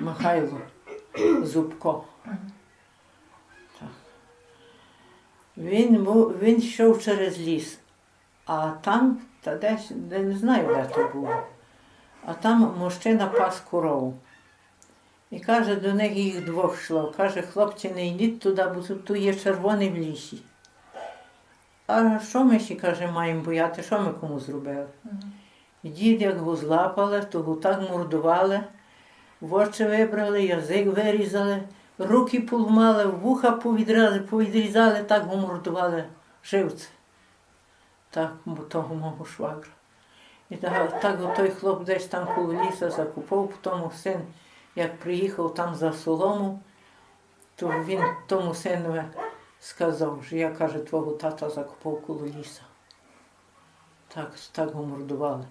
Михайло Зубко. Так. Він, він йшов через ліс, а там, та десь, де не знаю, де то було, а там мужчина пас корову. І каже, до них їх двох йшло. Каже, хлопці, не йдіть туди, бо тут є червоний в лісі. А що ми ще, каже, маємо бояти, що ми кому зробили? Дід, як го злапали, то го так мордували, в очі вибрали, язик вирізали, руки поламали, вуха повідрали, повідрізали, так го мордували живці. Так, того мого швагра. І так, так той хлоп десь там коло ліса закупав, тому син, як приїхав там за солому, то він тому синові сказав, що я, каже, твого тата закупав коло ліса. Так, так го мордували.